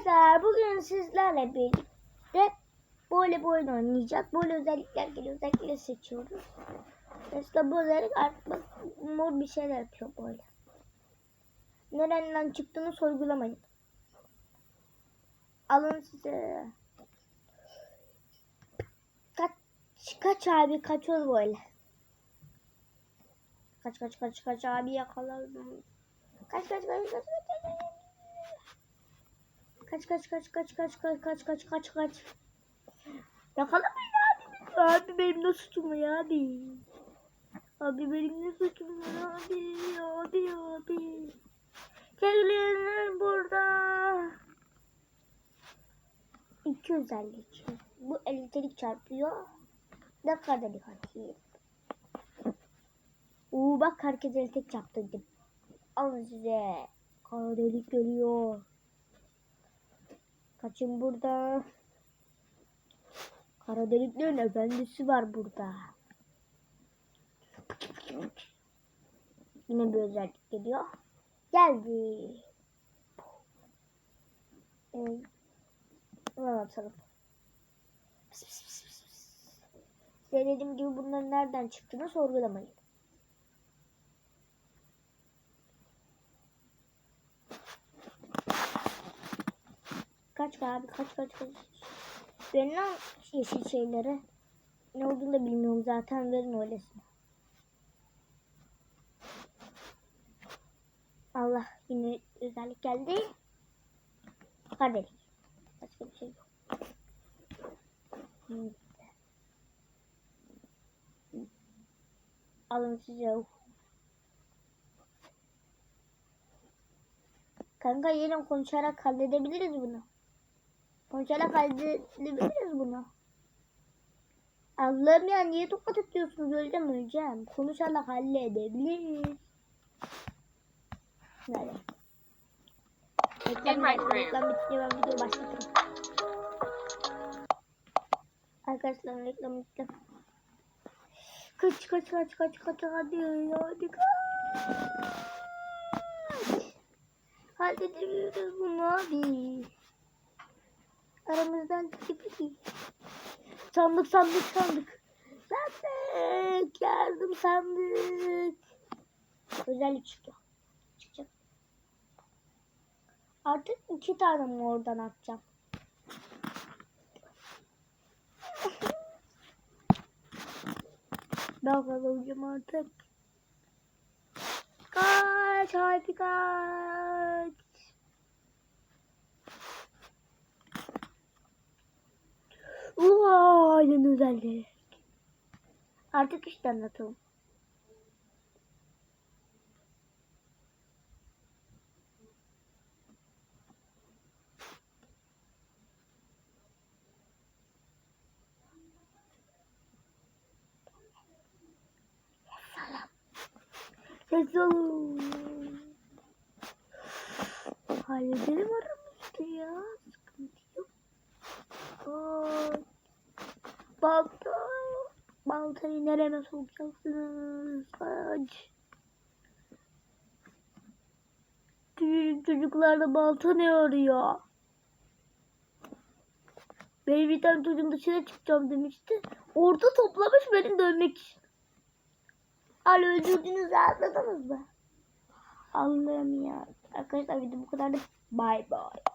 Arkadaşlar bugün sizlerle birlikte böyle bir oyun oynayacak. Böyle özellikler geliyor. Özellikleri seçiyoruz. Mesela bu özellik artık mor bir şeyler yapıyor böyle. Nereden çıktığını sorgulamayın. Alın size. Kaç, kaç abi kaçıyoruz böyle. Kaç kaç kaç kaç abi yakaladım. Kaç kaç kaç kaç kaç kaç. Kaç kaç kaç kaç kaç kaç kaç kaç kaç kaç. Yakalamayın abi. Abi benim ne suçum ya abi. Abi benim ne suçum var abi. Abi abi. Gelin burada. İki özellik. Bu elektrik çarpıyor. Ne kadar dikkatli. Oo bak herkes elektrik çarptırdım. Alın size. Kara delik geliyor. Kaçın burada. Kara deliklerin efendisi var burada. Yine bir özellik geliyor. Geldi. Evet. Hemen atalım. Size dediğim gibi bunların nereden çıktığını sorgulamayın. Kaç abi kaç kaç kaç. Verin lan yeşil şeyleri. Ne olduğunu da bilmiyorum zaten verin öylesine. Allah yine özellik geldi. Kardeş. Başka bir şey yok. Alın size. Kanka gelin konuşarak halledebiliriz bunu. Konuşarak halledebiliriz bunu. Allah'ım ya niye tokat atıyorsunuz? Öleceğim öleceğim. Konuşarak halledebiliriz. Nerede? Reklam, bitince ben videoyu başlatırım. Arkadaşlar reklam bitti. Kaç kaç kaç kaç kaç hadi hadi kaç. Halledebiliriz bunu. Aramızdan tipi. Sandık sandık sandık. Sandık yardım sandık. Özellik çıktı. Çıkacak. Artık iki tane mi oradan atacağım? Daha fazla uyuyacağım artık. Kaç hadi kaç. Özellik. Artık işte anlatalım. Ses olun. Halledelim aramızda ya. Sıkıntı yok. Aa, balta. Baltayı nereye sokacaksınız? Küçücük çocuklarda balta ne arıyor? Benim bir tane çocuğum dışarı çıkacağım demişti. Orada toplamış beni dövmek için. Alo öldürdünüz rahatladınız mı? Allah'ım ya. Arkadaşlar video bu kadar da bye bye.